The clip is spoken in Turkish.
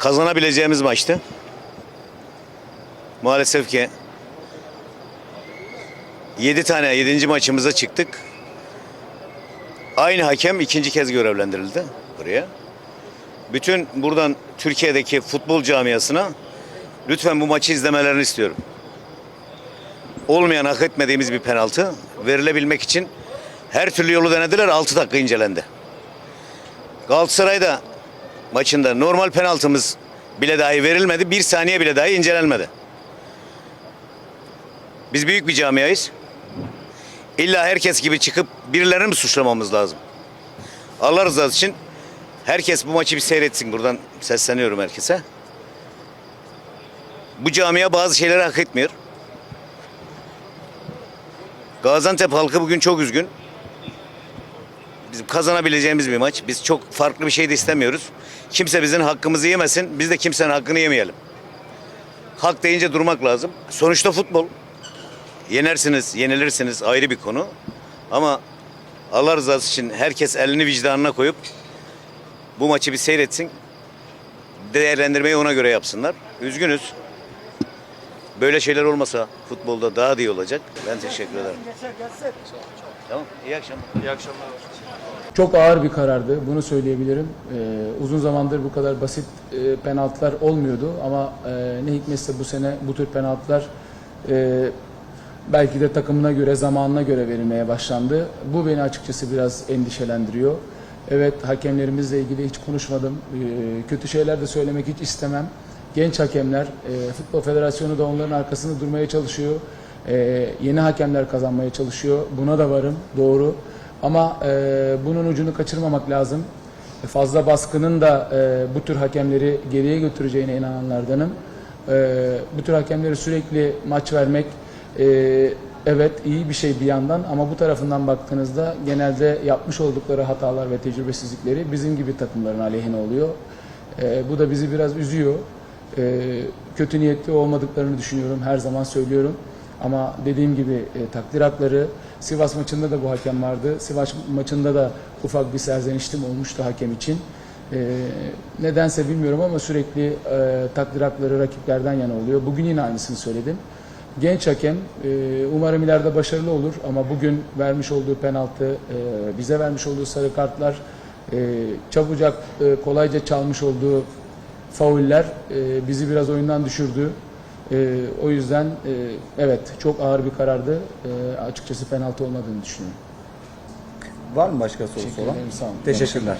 kazanabileceğimiz maçtı. Maalesef ki 7 tane 7. maçımıza çıktık. Aynı hakem ikinci kez görevlendirildi buraya. Bütün buradan Türkiye'deki futbol camiasına lütfen bu maçı izlemelerini istiyorum. Olmayan hak etmediğimiz bir penaltı verilebilmek için her türlü yolu denediler 6 dakika incelendi. Galatasaray'da maçında normal penaltımız bile dahi verilmedi. Bir saniye bile dahi incelenmedi. Biz büyük bir camiayız. İlla herkes gibi çıkıp birilerini mi suçlamamız lazım? Allah rızası için herkes bu maçı bir seyretsin. Buradan sesleniyorum herkese. Bu camia bazı şeyleri hak etmiyor. Gaziantep halkı bugün çok üzgün. Bizim kazanabileceğimiz bir maç. Biz çok farklı bir şey de istemiyoruz. Kimse bizim hakkımızı yemesin. Biz de kimsenin hakkını yemeyelim. Hak deyince durmak lazım. Sonuçta futbol. Yenersiniz, yenilirsiniz ayrı bir konu. Ama Allah rızası için herkes elini vicdanına koyup bu maçı bir seyretsin. Değerlendirmeyi ona göre yapsınlar. Üzgünüz. Böyle şeyler olmasa futbolda daha da iyi olacak. Ben teşekkür ederim. Tamam. İyi akşamlar. İyi akşamlar. Çok ağır bir karardı, bunu söyleyebilirim. Ee, uzun zamandır bu kadar basit e, penaltılar olmuyordu ama e, ne hikmetse bu sene bu tür penaltılar e, belki de takımına göre, zamanına göre verilmeye başlandı. Bu beni açıkçası biraz endişelendiriyor. Evet, hakemlerimizle ilgili hiç konuşmadım. Ee, kötü şeyler de söylemek hiç istemem. Genç hakemler, e, Futbol Federasyonu da onların arkasında durmaya çalışıyor. Ee, yeni hakemler kazanmaya çalışıyor. Buna da varım, doğru. Ama e, bunun ucunu kaçırmamak lazım. E, Fazla baskının da e, bu tür hakemleri geriye götüreceğine inananlardanım. E, bu tür hakemleri sürekli maç vermek e, evet iyi bir şey bir yandan ama bu tarafından baktığınızda genelde yapmış oldukları hatalar ve tecrübesizlikleri bizim gibi takımların aleyhine oluyor. E, bu da bizi biraz üzüyor. E, kötü niyetli olmadıklarını düşünüyorum. Her zaman söylüyorum. Ama dediğim gibi e, takdir hakları Sivas maçında da bu hakem vardı. Sivas maçında da ufak bir serzeniştim olmuştu hakem için. E, nedense bilmiyorum ama sürekli e, takdir hakları rakiplerden yana oluyor. Bugün yine aynısını söyledim. Genç hakem e, umarım ileride başarılı olur ama bugün vermiş olduğu penaltı, e, bize vermiş olduğu sarı kartlar, e, çabucak e, kolayca çalmış olduğu fauller e, bizi biraz oyundan düşürdü. E, o yüzden e, evet çok ağır bir karardı. E, açıkçası penaltı olmadığını düşünüyorum. Var mı başka sorusu olan? ederim, sağ olun. Teşekkürler.